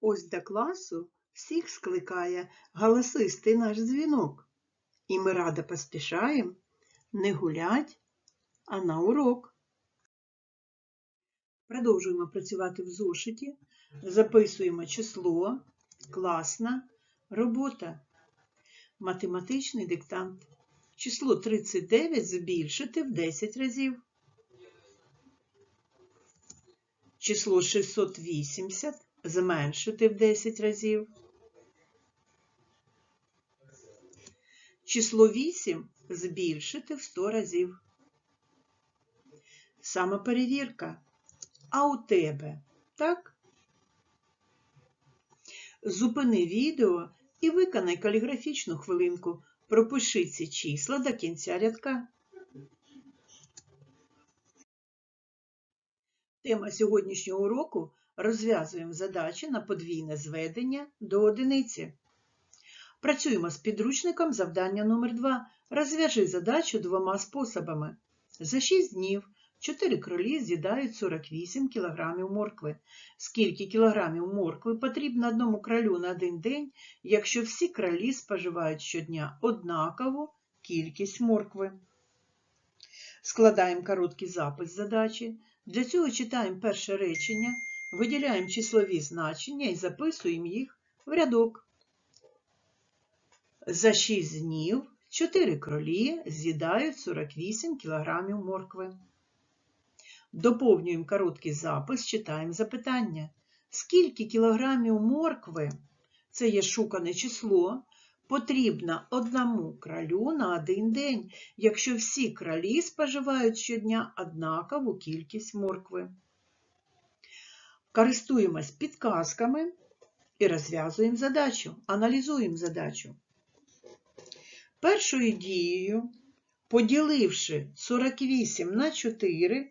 Ось до класу всіх скликає галасистий наш дзвінок. І ми радо поспішаємо не гулять, а на урок. Продовжуємо працювати в зошиті, записуємо число, класна робота, математичний диктант. Число 39 збільшити в 10 разів. Число 680 зменшити в 10 разів. Число 8 збільшити в 100 разів. Самоперевірка. А у тебе так? Зупини відео і виконай каліграфічну хвилинку. Пропиши ці числа до кінця рядка. Тема сьогоднішнього уроку розв'язуємо задачі на подвійне зведення до одиниці. Працюємо з підручником завдання номер 2 Розв'яжи задачу двома способами. За 6 днів 4 кролі з'їдають 48 кг моркви. Скільки кілограмів моркви потрібно одному кролю на один день, якщо всі кролі споживають щодня однакову кількість моркви? Складаємо короткий запис задачі. Для цього читаємо перше речення, виділяємо числові значення і записуємо їх в рядок. За 6 днів 4 кролі з'їдають 48 кг моркви. Доповнюємо короткий запис, читаємо запитання. Скільки кілограмів моркви, це є шукане число, потрібно одному кролю на один день, якщо всі кролі споживають щодня однакову кількість моркви. Користуємось підказками і розв'язуємо задачу, аналізуємо задачу. Першою дією, поділивши 48 на 4,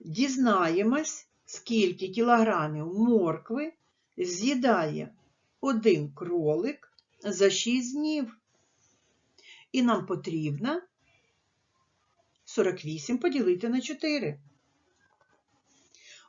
дізнаємось, скільки кілограмів моркви з'їдає один кролик за 6 днів. І нам потрібно 48 поділити на 4.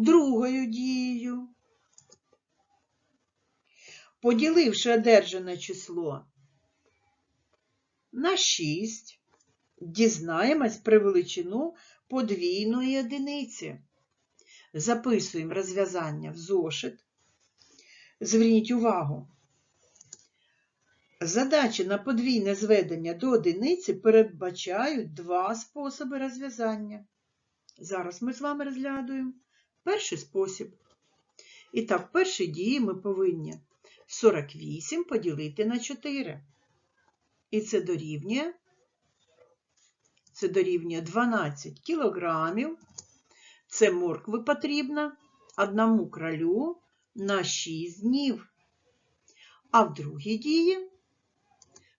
Другою дією, поділивши одержане число на 6, дізнаємось при величину подвійної одиниці. Записуємо розв'язання в зошит. Зверніть увагу. Задачі на подвійне зведення до одиниці передбачають два способи розв'язання. Зараз ми з вами розглядуємо перший спосіб. І так, в першій дії ми повинні 48 поділити на 4. І це дорівнює, це дорівнює 12 кілограмів. Це моркви потрібно одному кролю на 6 днів. А в другій дії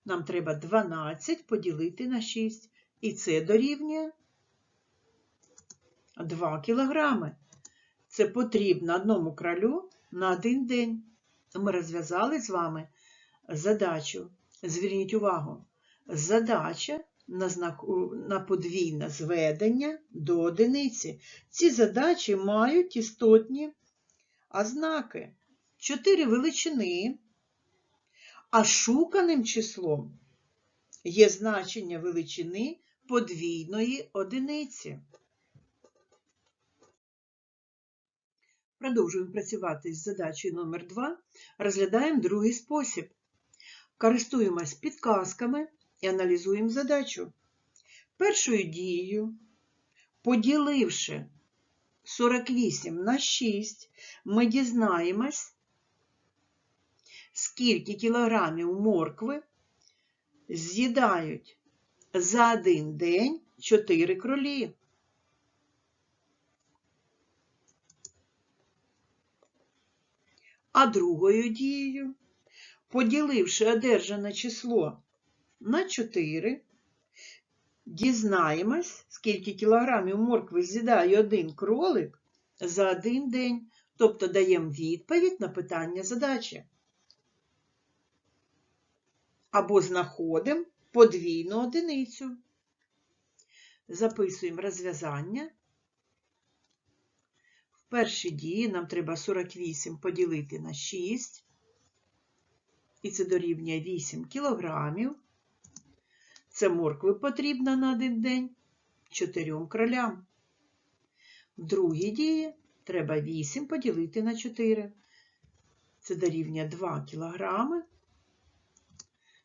нам треба 12 поділити на 6. І це дорівнює 2 кілограми. Це потрібно одному кролю на один день. Ми розв'язали з вами задачу. Зверніть увагу, задача на, знаку, на подвійне зведення до одиниці. Ці задачі мають істотні ознаки. Чотири величини, а шуканим числом є значення величини подвійної одиниці. Продовжуємо працювати з задачею номер 2 Розглядаємо другий спосіб. Користуємось підказками і аналізуємо задачу. Першою дією, поділивши 48 на 6, ми дізнаємось, скільки кілограмів моркви з'їдають за один день 4 кролі. А другою дією, поділивши одержане число на 4, дізнаємось, скільки кілограмів моркви з'їдає один кролик за один день, тобто даємо відповідь на питання задачі. Або знаходимо подвійну одиницю. Записуємо розв'язання першій дії нам треба 48 поділити на 6, і це дорівнює 8 кілограмів. Це моркви потрібно на один день 4 кролям. В другій дії треба 8 поділити на 4. Це дорівнює 2 кілограми.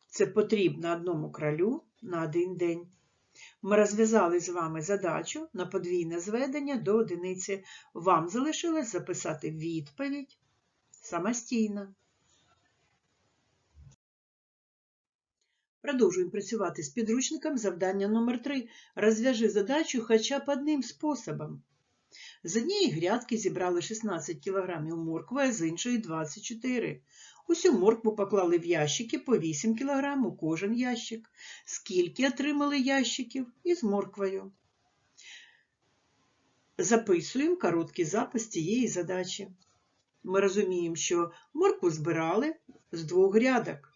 Це потрібно одному кролю на один день. Ми розв'язали з вами задачу на подвійне зведення до одиниці. Вам залишилось записати відповідь самостійно. Продовжуємо працювати з підручником завдання номер 3 Розв'яжи задачу хоча б одним способом. З однієї грядки зібрали 16 кг моркви, а з іншої 24 Усю моркву поклали в ящики по 8 кг у кожен ящик. Скільки отримали ящиків із морквою. Записуємо короткий запис цієї задачі. Ми розуміємо, що моркву збирали з двох грядок.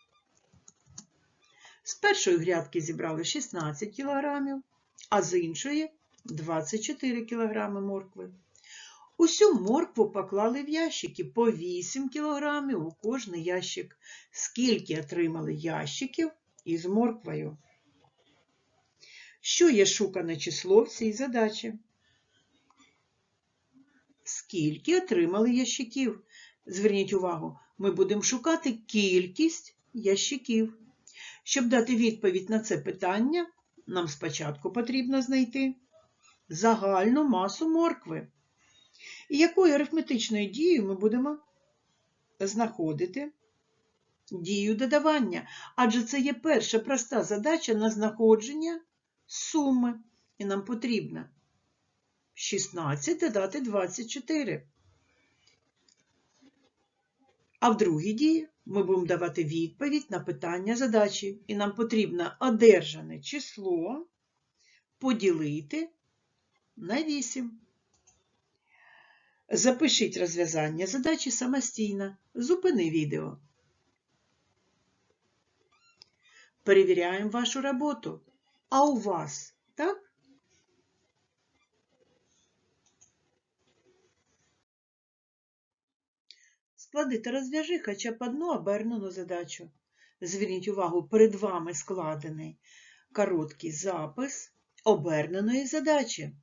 З першої грядки зібрали 16 кг, а з іншої 24 кг моркви. Усю моркву поклали в ящики по 8 кг у кожний ящик. Скільки отримали ящиків із морквою? Що є шукане число в цій задачі? Скільки отримали ящиків? Зверніть увагу, ми будемо шукати кількість ящиків. Щоб дати відповідь на це питання, нам спочатку потрібно знайти загальну масу моркви. І якою арифметичною дією ми будемо знаходити дію додавання? Адже це є перша проста задача на знаходження суми. І нам потрібно 16 додати 24. А в другій дії ми будемо давати відповідь на питання задачі. І нам потрібно одержане число поділити на 8. Запишіть розв'язання задачі самостійно. Зупини відео. Перевіряємо вашу роботу. А у вас, так? Склади та розв'яжи хоча б одну обернену задачу. Зверніть увагу, перед вами складений короткий запис оберненої задачі.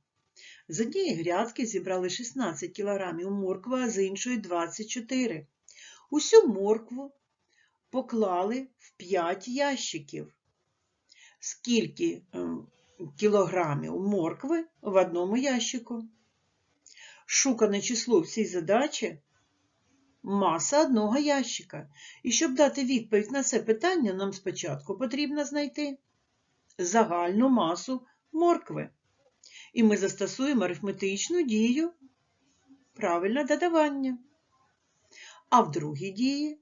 З однієї грядки зібрали 16 кг моркви, а з іншої 24 Усю моркву поклали в 5 ящиків. Скільки ем, кілограмів моркви в одному ящику? Шукане число в цій задачі маса одного ящика. І щоб дати відповідь на це питання, нам спочатку потрібно знайти загальну масу моркви. І ми застосуємо арифметичну дію правильне додавання. А в другій дії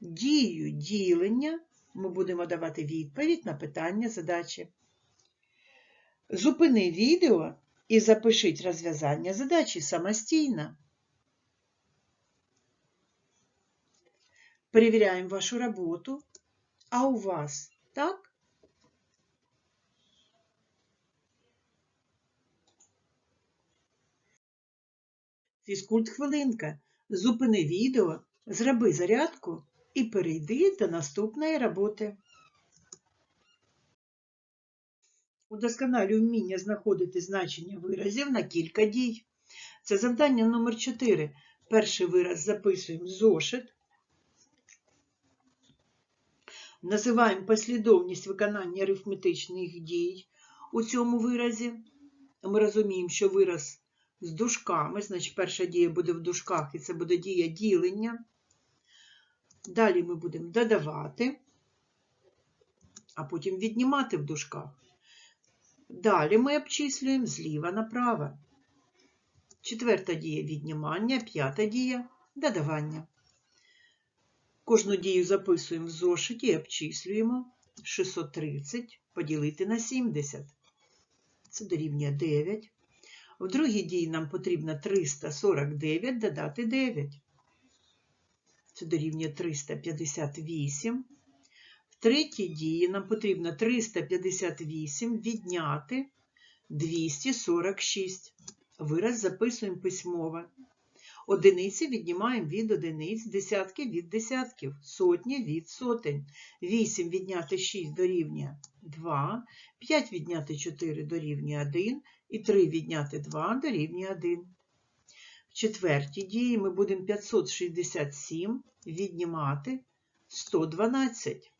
дію ділення ми будемо давати відповідь на питання задачі. Зупини відео і запишіть розв'язання задачі самостійно. Перевіряємо вашу роботу. А у вас так? Фізкульт хвилинка. Зупини відео, зроби зарядку і перейди до наступної роботи. Удосконалюй вміння знаходити значення виразів на кілька дій. Це завдання номер 4. Перший вираз записуємо зошит. Називаємо послідовність виконання арифметичних дій у цьому виразі. Ми розуміємо, що вираз з дужками, значить, перша дія буде в дужках, і це буде дія ділення. Далі ми будемо додавати, а потім віднімати в дужках. Далі ми обчислюємо зліва направо. Четверта дія віднімання, п'ята дія додавання. Кожну дію записуємо в зошиті і обчислюємо 630 поділити на 70. Це дорівнює 9. В другій дії нам потрібно 349 додати 9. Це дорівнює 358. В третій дії нам потрібно 358 відняти 246. Вираз записуємо письмово. Одиниці віднімаємо від одиниць, десятки від десятків, сотні від сотень. 8 відняти 6 дорівнює 2, 5 відняти 4 дорівнює 1 і 3 відняти 2 дорівнює 1. В четвертій дії ми будемо 567 віднімати 112.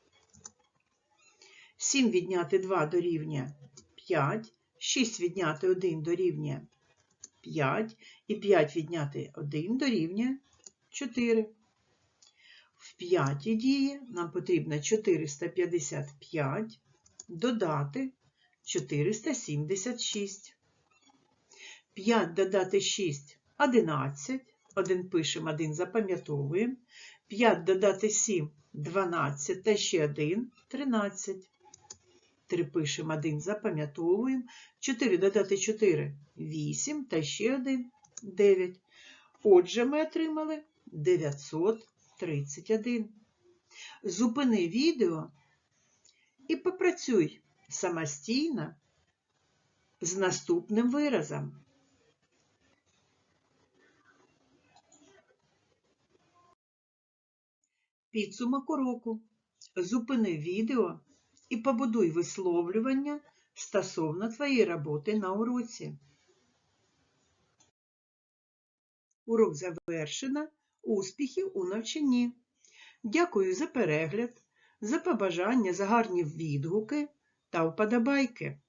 7 відняти 2 дорівнює 5, 6 відняти 1 дорівнює 5 і 5 відняти 1 дорівнює 4. В п'ятій дії нам потрібно 455 додати 476. 5 додати 6 – 11. 1 пишемо, 1 запам'ятовуємо. 5 додати 7 – 12, та ще 1 – 13. 3 пишемо, 1 запам'ятовуємо. 4 додати 4 – 8, та ще 1 – 9. Отже, ми отримали 931. Зупини відео і попрацюй самостійно з наступним виразом. Підсумок уроку. Зупини відео і побудуй висловлювання стосовно твоєї роботи на уроці. Урок завершено. Успіхів у навчанні. Дякую за перегляд, за побажання, за гарні відгуки та вподобайки.